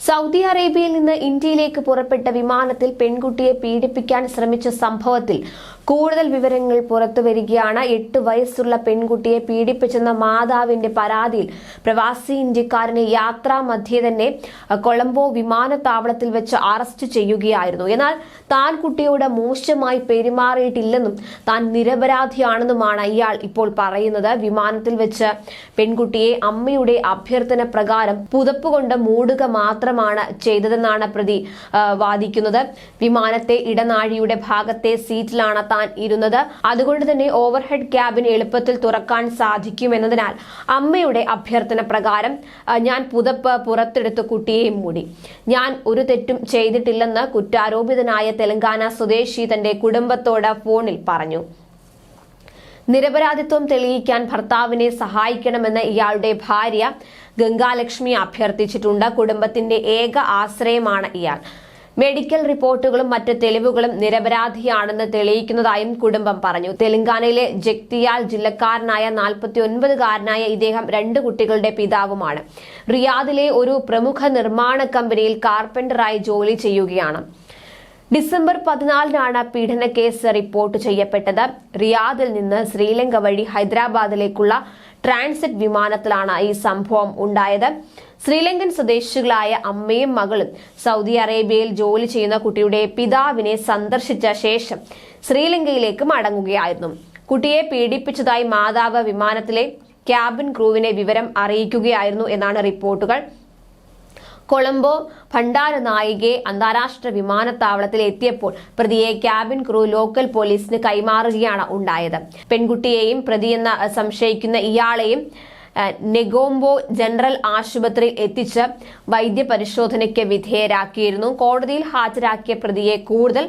Saudi അറേബ്യയിൽ നിന്ന് ഇന്ത്യയിലേക്ക് പുറപ്പെട്ട വിമാനത്തിൽ പെൺകുട്ടിയെ പീഡിപ്പിക്കാൻ ശ്രമിച്ച സംഭവത്തിൽ കൂടുതൽ വിവരങ്ങൾ പുറത്തുവരികയാണ് എട്ട് വയസ്സുള്ള പെൺകുട്ടിയെ പീഡിപ്പിച്ചെന്ന മാതാവിന്റെ പരാതിയിൽ പ്രവാസി ഇന്ത്യക്കാരനെ യാത്രാ മധ്യേ തന്നെ കൊളംബോ വിമാനത്താവളത്തിൽ വെച്ച് അറസ്റ്റ് ചെയ്യുകയായിരുന്നു. എന്നാൽ താൻ കുട്ടിയോട് മോശമായി പെരുമാറിയിട്ടില്ലെന്നും താൻ നിരപരാധിയാണെന്നുമാണ് ഇയാൾ ഇപ്പോൾ പറയുന്നത്. വിമാനത്തിൽ വെച്ച് പെൺകുട്ടിയെ അമ്മയുടെ അഭ്യർത്ഥന പ്രകാരം പുതപ്പുകൊണ്ട് മൂടുക മൂടുക മാത്രമാണ് ചെയ്തതെന്നാണ് പ്രതി വാദിക്കുന്നത്. വിമാനത്തെ ഇടനാഴിയുടെ ഭാഗത്തെ സീറ്റിലാണ് താൻ ഇരുന്നത്. അതുകൊണ്ട് തന്നെ ഓവർഹെഡ് ക്യാബിൻ എളുപ്പത്തിൽ തുറക്കാൻ സാധിക്കുമെന്നതിനാൽ അമ്മയുടെ അഭ്യർത്ഥന പ്രകാരം ഞാൻ പുതപ്പ് പുറത്തെടുത്ത് കുട്ടിയെയും മൂടി. ഞാൻ ഒരു തെറ്റും ചെയ്തിട്ടില്ലെന്ന് കുറ്റാരോപിതനായ തെലങ്കാന സ്വദേശി തന്റെ കുടുംബത്തോട് ഫോണിൽ പറഞ്ഞു. നിരപരാധിത്വം തെളിയിക്കാൻ ഭർത്താവിനെ സഹായിക്കണമെന്ന് ഇയാളുടെ ഭാര്യ ഗംഗാലക്ഷ്മി അഭ്യർത്ഥിച്ചിട്ടുണ്ട്. കുടുംബത്തിന്റെ ഏക ആശ്രയമാണ് ഇയാൾ. മെഡിക്കൽ റിപ്പോർട്ടുകളും മറ്റ് തെളിവുകളും നിരപരാധിയാണെന്ന് തെളിയിക്കുന്നതായും കുടുംബം പറഞ്ഞു. തെലങ്കാനയിലെ ജക്തിയാൽ ജില്ലക്കാരനായ നാൽപ്പത്തി ഒൻപതുകാരനായ ഇദ്ദേഹം രണ്ട് കുട്ടികളുടെ പിതാവുമാണ്. റിയാദിലെ ഒരു പ്രമുഖ നിർമ്മാണ കമ്പനിയിൽ കാർപ്പന്ററായി ജോലി ചെയ്യുകയാണ്. ഡിസംബർ പതിനാലിനാണ് പീഡന കേസ് റിപ്പോർട്ട് ചെയ്യപ്പെട്ടത്. റിയാദിൽ നിന്ന് ശ്രീലങ്ക വഴി ഹൈദരാബാദിലേക്കുള്ള ട്രാൻസിറ്റ് വിമാനത്തിലാണ് ഈ സംഭവം ഉണ്ടായത്. ശ്രീലങ്കൻ സ്വദേശികളായ അമ്മയും മകളും സൗദി അറേബ്യയിൽ ജോലി ചെയ്യുന്ന കുട്ടിയുടെ പിതാവിനെ സന്ദർശിച്ച ശേഷം ശ്രീലങ്കയിലേക്ക് മടങ്ങുകയായിരുന്നു. കുട്ടിയെ പീഡിപ്പിച്ചതായി മാതാവ് വിമാനത്തിലെ ക്യാബിൻ ക്രൂവിനെ വിവരം അറിയിക്കുകയായിരുന്നു എന്നാണ് റിപ്പോർട്ടുകൾ. കൊളംബോ ഭണ്ഡാരനായികെ അന്താരാഷ്ട്ര വിമാനത്താവളത്തിൽ എത്തിയപ്പോൾ പ്രതിയെ ക്യാബിൻ ക്രൂ ലോക്കൽ പോലീസിന് കൈമാറുകയാണ് ഉണ്ടായത്. പെൺകുട്ടിയെയും പ്രതിയെന്ന് സംശയിക്കുന്ന ഇയാളെയും നെഗോംബോ ജനറൽ ആശുപത്രി എത്തിച്ച് വൈദ്യപരിശോധനയ്ക്ക് വിധേയരാക്കിയിരുന്നു. കോടതിയിൽ ഹാജരാക്കിയ പ്രതിയെ കൂടുതൽ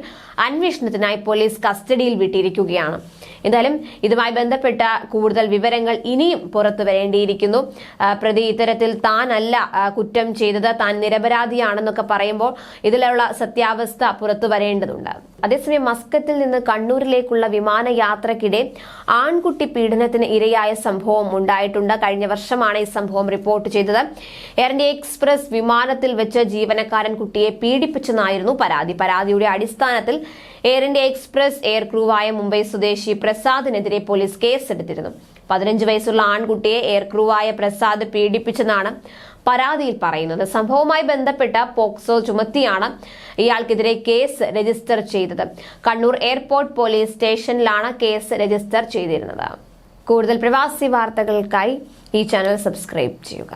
അന്വേഷണത്തിനായി പോലീസ് കസ്റ്റഡിയിൽ വിട്ടിരിക്കുകയാണ്. എന്തായാലും ഇതുമായി ബന്ധപ്പെട്ട കൂടുതൽ വിവരങ്ങൾ ഇനിയും പുറത്തു വരേണ്ടിയിരിക്കുന്നു. പ്രതി ഇത്തരത്തിൽ താനല്ല കുറ്റം ചെയ്തത് താൻ നിരപരാധിയാണെന്നൊക്കെ പറയുമ്പോൾ ഇതിലുള്ള സത്യാവസ്ഥ പുറത്തു വരേണ്ടതുണ്ട്. അതേസമയം മസ്കത്തിൽ നിന്ന് കണ്ണൂരിലേക്കുള്ള വിമാനയാത്രക്കിടെ ആൺകുട്ടി പീഡനത്തിന് ഇരയായ സംഭവം ഉണ്ടായിട്ടുണ്ട്. കഴിഞ്ഞ വർഷമാണ് ഈ സംഭവം റിപ്പോർട്ട് ചെയ്തത്. എയർ ഇന്ത്യ എക്സ്പ്രസ് വിമാനത്തിൽ വെച്ച് ജീവനക്കാരൻ കുട്ടിയെ പീഡിപ്പിച്ചെന്നായിരുന്നു പരാതി. പരാതിയുടെ അടിസ്ഥാനത്തിൽ എയർ ഇന്ത്യ എക്സ്പ്രസ് എയർ ക്രൂവായ മുംബൈ സ്വദേശി പ്രസാദിനെതിരെ പോലീസ് കേസെടുത്തിരുന്നു. പതിനഞ്ച് വയസ്സുള്ള ആൺകുട്ടിയെ എയർക്രൂവായ പ്രസാദ് പീഡിപ്പിച്ചെന്നാണ് പരാതിയിൽ പറയുന്നത്. സംഭവവുമായി ബന്ധപ്പെട്ട പോക്സോ ചുമത്തിയാണ് ഇയാൾക്കെതിരെ കേസ് രജിസ്റ്റർ ചെയ്തത്. കണ്ണൂർ എയർപോർട്ട് പോലീസ് സ്റ്റേഷനിലാണ് കേസ് രജിസ്റ്റർ ചെയ്തിരുന്നത്. കൂടുതൽ പ്രവാസി വാർത്തകൾക്കായി ഈ ചാനൽ സബ്സ്ക്രൈബ് ചെയ്യുക.